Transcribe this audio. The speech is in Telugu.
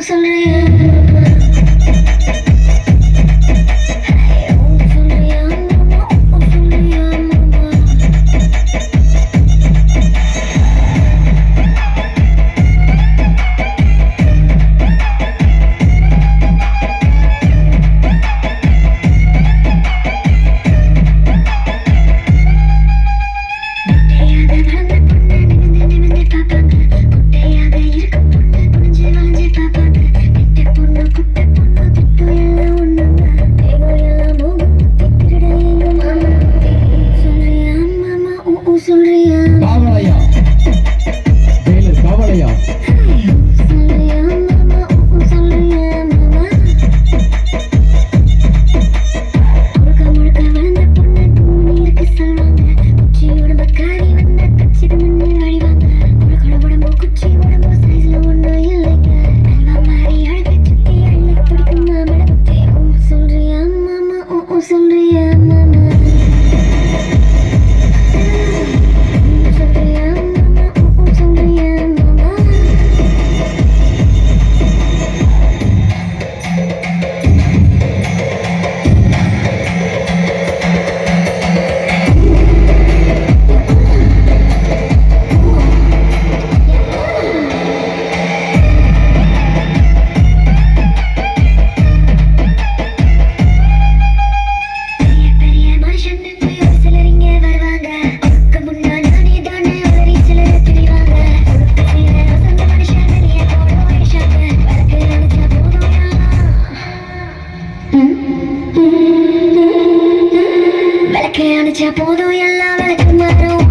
三只眼。ಬೆಳಕೆ ಅನಿಚ ಪೋದು ಎಲ್ಲ ಬೆಳಕು ಮಾರು